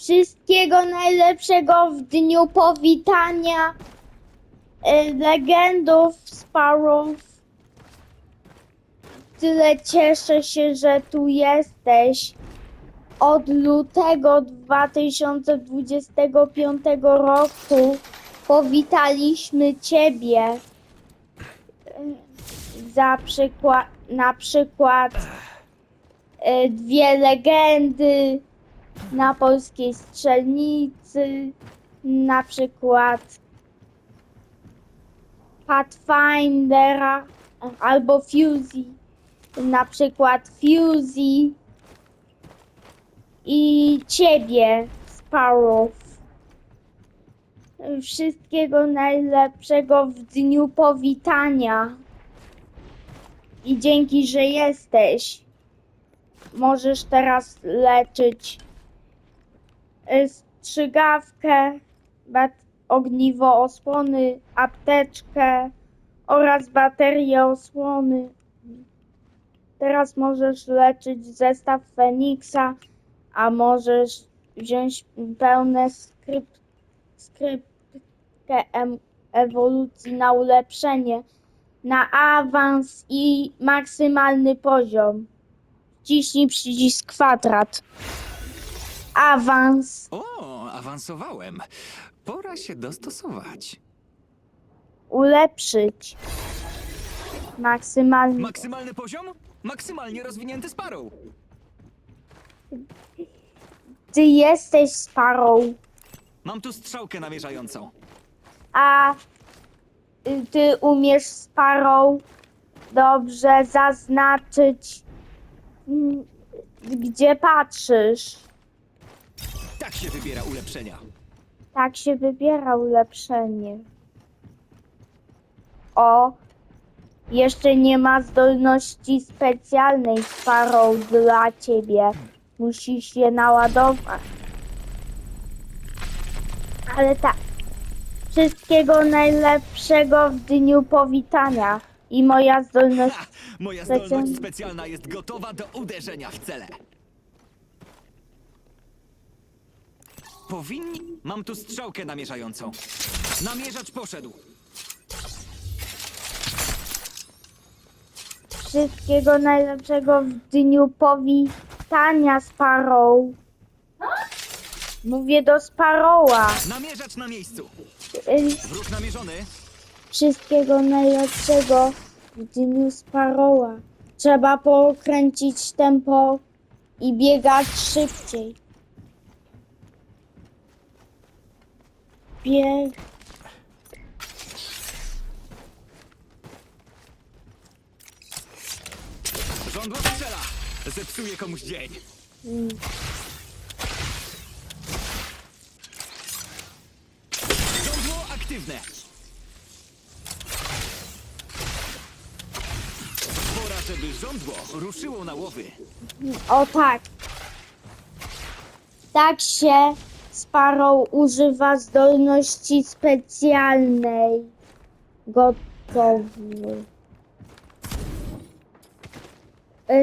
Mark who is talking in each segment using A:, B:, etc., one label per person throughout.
A: Wszystkiego najlepszego w dniu powitania e, legendów Sparrow. Tyle cieszę się, że tu jesteś. Od lutego 2025 roku powitaliśmy Ciebie. Za przykład, na przykład e, dwie legendy na polskiej strzelnicy, na przykład Pathfindera albo Fusey, na przykład Fusey i ciebie, Sparrow. Wszystkiego najlepszego w dniu powitania. I dzięki, że jesteś. Możesz teraz leczyć strzygawkę, bat- ogniwo osłony, apteczkę oraz baterię osłony. Teraz możesz leczyć zestaw Feniksa, a możesz wziąć pełne skrypt, skryptkę ewolucji na ulepszenie, na awans i maksymalny poziom. Wciśnij przycisk kwadrat. Awans.
B: O, awansowałem. Pora się dostosować.
A: Ulepszyć. Maksymalny.
B: Maksymalny poziom? Maksymalnie rozwinięty Sparrow.
A: Ty jesteś Sparrow,
B: Mam tu strzałkę namierzającą.
A: a y, ty umiesz Sparrow dobrze zaznaczyć, mm, gdzie patrzysz.
B: Tak się wybiera ulepszenia.
A: Tak się wybiera ulepszenie. O, jeszcze nie ma zdolności specjalnej Sparrow dla ciebie. Musisz je naładować. Ale tak. Wszystkiego najlepszego w dniu powitania. I moja zdolność.
B: Ha! Moja zdolność specjalna jest gotowa do uderzenia w cele. Powinni... Mam tu strzałkę namierzającą. Namierzacz poszedł.
A: Wszystkiego najlepszego w dniu powitania Sparrow. Mówię do Sparrowa.
B: Namierzacz na miejscu.
A: Y,
B: Wróg namierzony.
A: Wszystkiego najlepszego w dniu Sparrowa. Trzeba pokręcić tempo i biegać szybciej. Bieg.
B: Żądło strzela. Zepsuje komuś dzień. Żądło aktywne. Pora, żeby żądło ruszyło na łowy.
A: O tak. Tak się Sparrow używa zdolności specjalnej. Gotowy.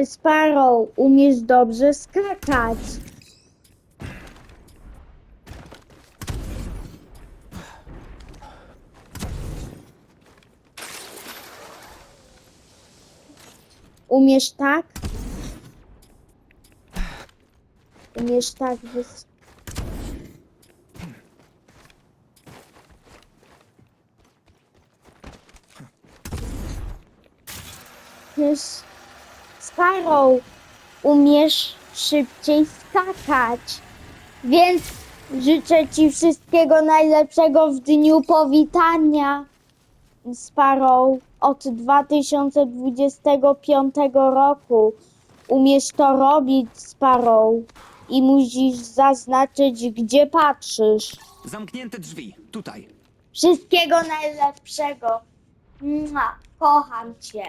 A: Sparrow, umiesz dobrze skakać. Umiesz tak? Umiesz tak. Sparrow, umiesz szybciej skakać. Więc życzę Ci wszystkiego najlepszego w dniu powitania. Sparrow od 2025 roku. Umiesz to robić, Sparrow. I musisz zaznaczyć, gdzie patrzysz.
B: Zamknięte drzwi. Tutaj.
A: Wszystkiego najlepszego. Kocham Cię.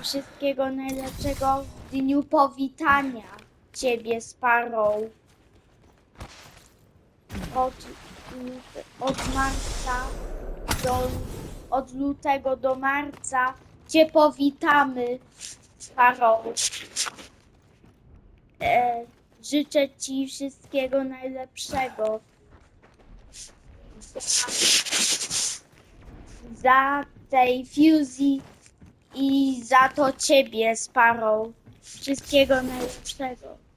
A: Wszystkiego najlepszego w dniu powitania Ciebie, Sparrow. Od, od marca do, od lutego do marca Cię powitamy, Sparrow. E, życzę Ci wszystkiego najlepszego. Za tej fuzji i za to Ciebie, Sparrow. Wszystkiego najlepszego.